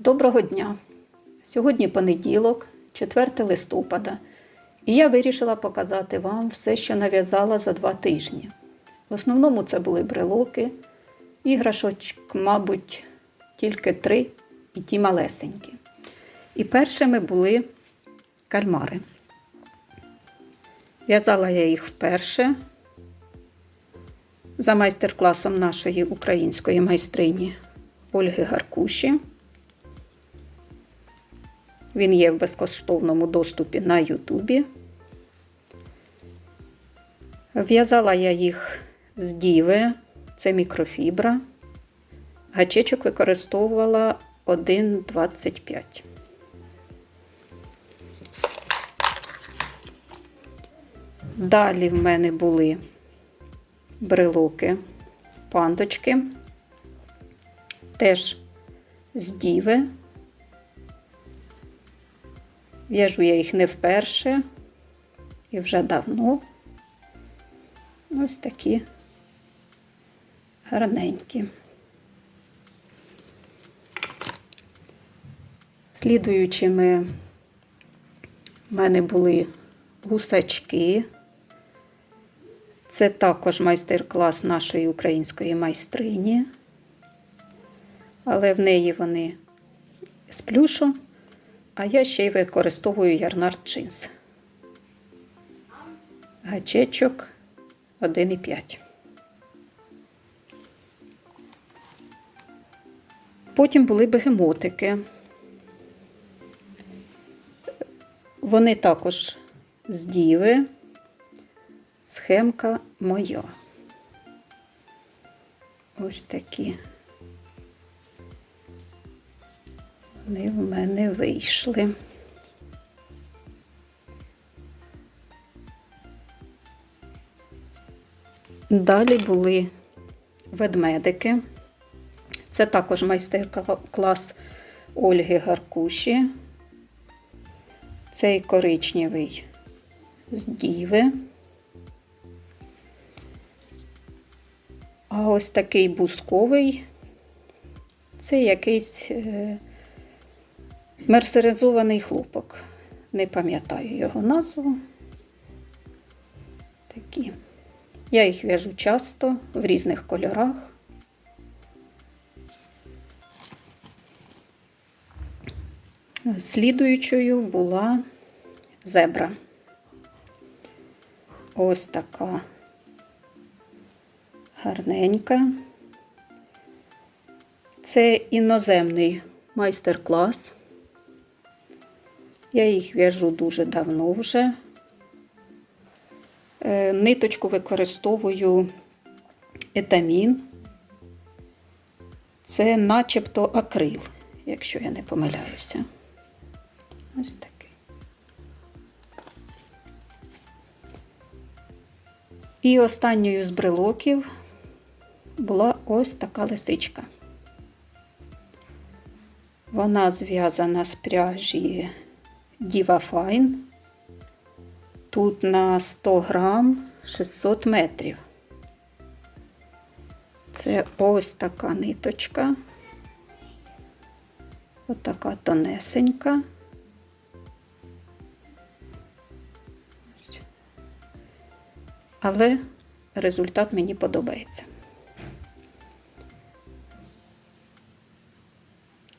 Доброго дня! Сьогодні понеділок, 4 листопада, і я вирішила показати вам все, що нав'язала за два тижні. В основному це були брелоки, іграшочок, мабуть, тільки три і ті малесенькі. І першими були кальмари. В'язала я їх вперше за майстер-класом нашої української майстрині Ольги Гаркуші. Він є в безкоштовному доступі на Ютубі. В'язала я їх з діви, це мікрофібра. Гачечок використовувала 1,25. Далі в мене були брелоки, пандочки, теж з діви. В'яжу я їх не вперше і вже давно. Ось такі гарненькі. Слідуючими в мене були гусачки. Це також майстер-клас нашої української майстрині, але в неї вони з плюшу, а я ще й використовую ярнард джинс. Гачечок 1,5. Потім були бегемотики. Вони також з діви. Схемка моя. Ось такі. Вони в мене вийшли. Далі були ведмедики. Це також майстер-клас Ольги Гаркуші. Цей коричневий з діви. А ось такий бусковий це якийсь е, мерсеризований хлопок. Не пам'ятаю його назву. Такі. Я їх в'яжу часто в різних кольорах. Слідуючою була зебра. Ось така гарненька. Це іноземний майстер-клас. Я їх в'яжу дуже давно вже. Е, Ниточку використовую етамін. Це начебто акрил, якщо я не помиляюся. Ось такий. І останньою з брелоків була ось така лисичка. Вона зв'язана з пряжі Diva Fine. Тут на 100 грам 600 метрів. Це ось така ниточка. Ось така тонесенька. Але результат мені подобається.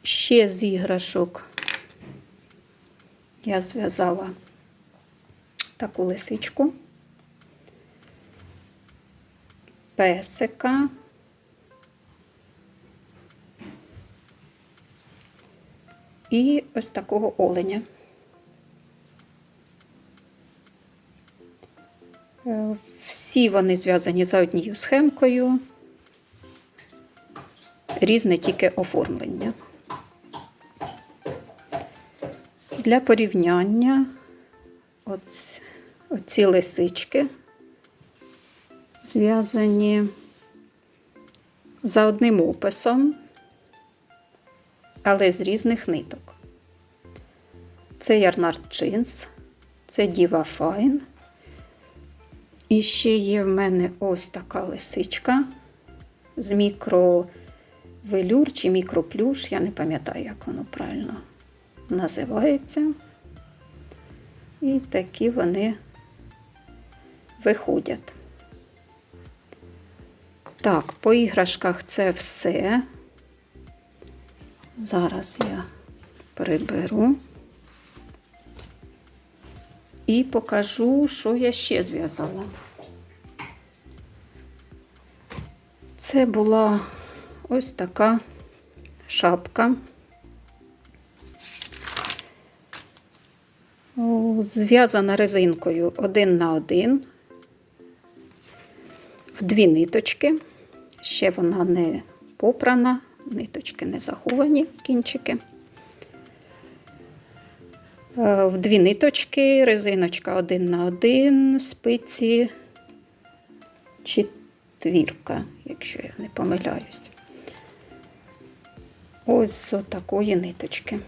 Ще з іграшок я зв'язала таку лисичку, песика. І ось такого оленя. Е, Всі вони зв'язані за однією схемкою, різне тільки оформлення. Для порівняння оць, оці лисички зв'язані за одним описом, але з різних ниток. Це ярнард джинс, це Діва Файн. І ще є в мене ось така лисичка з мікро велюр чи мікроплюш, я не пам'ятаю, як воно правильно називається. І такі вони виходять. Так, по іграшках це все. Зараз я приберу і покажу, що я ще зв'язала. Це була ось така шапка. Зв'язана резинкою один на один, в дві ниточки. Ще вона не попрана, ниточки не заховані, кінчики. Е, В дві ниточки, резиночка один на один, спиці четвірка, якщо я не помиляюсь. Ось з такої ниточки.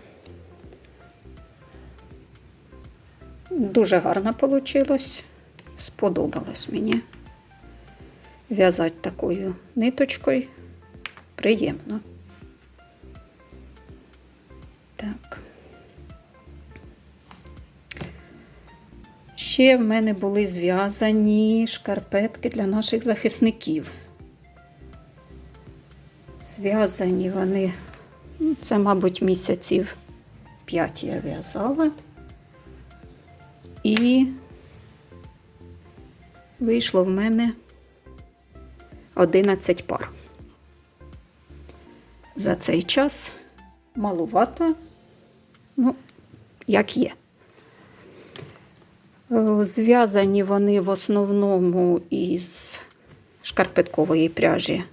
Дуже гарно вийшло. Сподобалось мені в'язати такою ниточкою. Приємно. Так. Ще в мене були зв'язані шкарпетки для наших захисників. Зв'язані вони, ну, це, мабуть, місяців 5 я в'язала. І вийшло в мене 11 пар. За цей час малувато, ну, як є. Е, Зв'язані вони в основному із шкарпеткової пряжі.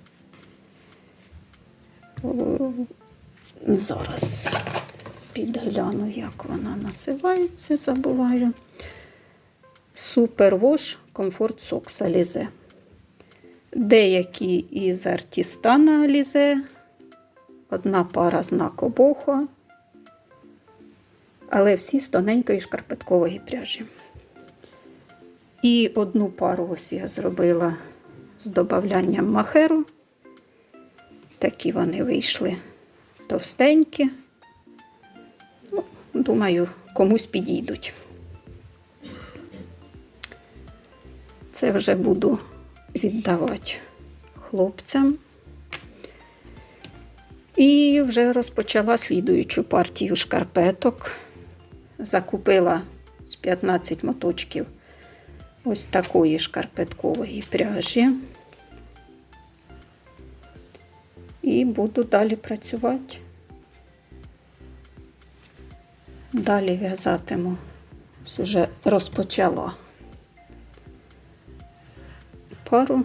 Е, Зараз підгляну, як вона називається, забуваю. Супервош комфорт сокс Алізе. Деякі із артістана Алізе, одна пара знак обохо, але всі з тоненької шкарпеткової пряжі. І одну пару ось я зробила з додаванням махеру. Такі вони вийшли товстенькі. Думаю, комусь підійдуть. Це вже буду віддавати хлопцям. І вже розпочала слідуючу партію шкарпеток. Закупила з 15 моточків ось такої шкарпеткової пряжі. І буду далі працювати. Далі в'язатиму. Ось Уже розпочала пару.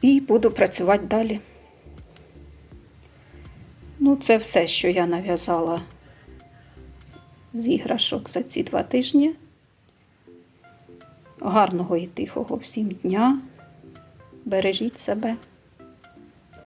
І буду працювати далі. Ну, це все, що я нав'язала з іграшок за ці два тижні. Гарного і тихого всім дня. Бережіть себе.